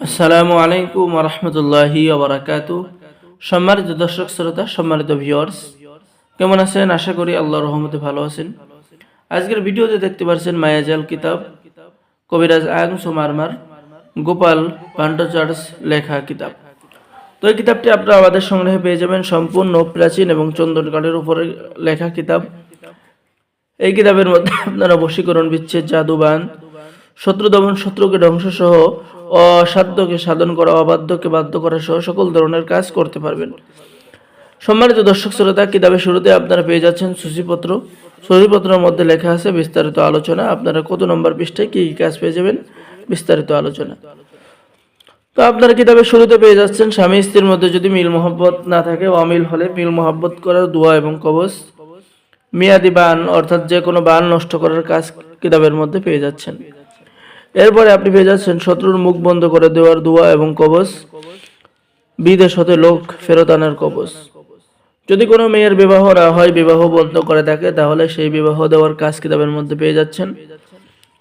আসসালামু আলাইকুম রহমতুল্লাহি ওবরাকাতু। সম্মানিত দর্শক শ্রোতা, সম্মানিত ভিউয়ার্স কেমন আছেন? আশা করি আল্লাহর রহমতে ভালো আছেন। আজকের ভিডিওতে দেখতে পাচ্ছেন মায়াজাল কিতাব, কবিরাজ আং সুমারমার গোপাল পান্ডচার্স লেখা কিতাব। তো এই কিতাবটি আপনারা আমাদের সংগ্রহে পেয়ে যাবেন সম্পূর্ণ প্রাচীন এবং চন্দনকাঠের উপরে লেখা কিতাব। এই কিতাবের মধ্যে আপনারা বশীকরণ বিচ্ছেদ, জাদুবান শত্রু দমন শত্রুকে ধ্বংস সহ অসাধ্যকে সাধন করা, অবাধ্যকে বাধ্য করা সহ সকল ধরনের কাজ করতে পারবেন। সম্মানিত দর্শক শ্রোতা, কিতাবের শুরুতে আপনারা পেয়ে যাচ্ছেন সূচিপত্র। সূচিপত্রের মধ্যে লেখা আছে বিস্তারিত আলোচনা। আপনারা কত নম্বর পৃষ্ঠায় কী কী কাজ পেয়ে যাবেন? বিস্তারিত আলোচনা। তো আপনারা কিতাবের শুরুতে পেয়ে যাচ্ছেন, স্বামী স্ত্রীর মধ্যে যদি মিল মোহব্বত না থাকে, অমিল হলে মিল মোহব্বত করার দোয়া এবং কবচ মেয়াদি বান, অর্থাৎ যে কোনো বান নষ্ট করার কাজ কিতাবের মধ্যে পেয়ে যাচ্ছেন। এরপরে আপনি পেয়ে যাচ্ছেন শত্রুর মুখ বন্ধ করে দেওয়ার দোয়া এবং কবচ। বিদেশ হতে লোক ফেরত আনার কবচ। যদি কোনো মেয়ের বিবাহ না হয়, বিবাহ বন্ধ করে থাকে, তাহলে সেই বিবাহ দেওয়ার কাজ কিতাবের মধ্যে পেয়ে যাচ্ছেন।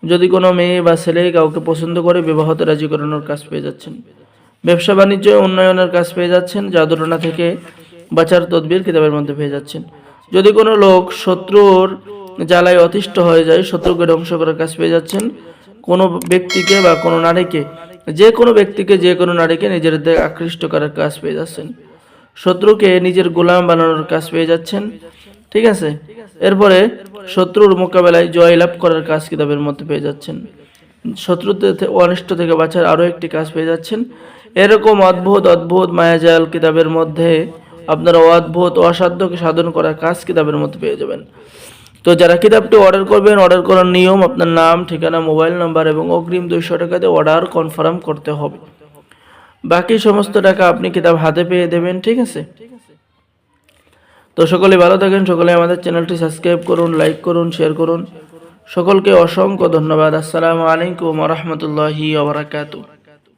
যদি কোনো মেয়ে বা ছেলে কাউকে পছন্দ করে বিবাহতে রাজি করানোর কাজ পেয়ে যাচ্ছেন। ব্যবসা বাণিজ্য উন্নয়নের কাজ পেয়ে যাচ্ছেন, জাদুটনা থেকে বাঁচার তদবির কিতাবের মধ্যে পেয়ে যাচ্ছেন। যদি কোনো লোক শত্রুর জ্বালায় অতিষ্ঠ হয়ে যায়, শত্রুকে ধ্বংস করার কাজ পেয়ে যাচ্ছেন। কোনো ব্যক্তিকে বা কোনো নারীকে, যে কোনো ব্যক্তিকে, যে কোনো নারীকে নিজের দিকে আকৃষ্ট করার কাজ পেয়ে যাচ্ছেন। শত্রুকে নিজের গোলাম বানানোর কাজ পেয়ে যাচ্ছেন। ঠিক আছে? এরপরে শত্রুর মোকাবেলায় জয়লাভ করার কাজ কিতাবের মধ্যে পেয়ে যাচ্ছেন। শত্রুতে অনিষ্ট থেকে বাঁচার আরও একটি কাজ পেয়ে যাচ্ছেন। এরকম অদ্ভুত অদ্ভুত মায়াজাল কিতাবের মধ্যে আপনারা অদ্ভুত, অসাধ্যকে সাধন করার কাজ কিতাবের মধ্যে পেয়ে যাবেন। তো যারা কিতাবটি অর্ডার করবেন অর্ডার করার নিয়ম, আপনার নাম, ঠিকানা মোবাইল নাম্বার এবং অগ্রিম দুইশো টাকাতে অর্ডার কনফার্ম করতে হবে। বাকি সমস্ত টাকা আপনি কিতাব হাতে পেয়ে দেবেন, ঠিক আছে? তো সকলে ভালো থাকেন, সকলে আমাদের চ্যানেলটি সাবস্ক্রাইব করুন লাইক করুন শেয়ার করুন। সকলকে অসংখ্য ধন্যবাদ। আসসালামু আলাইকুম রহমতুল্লাহি ওবরাকাতু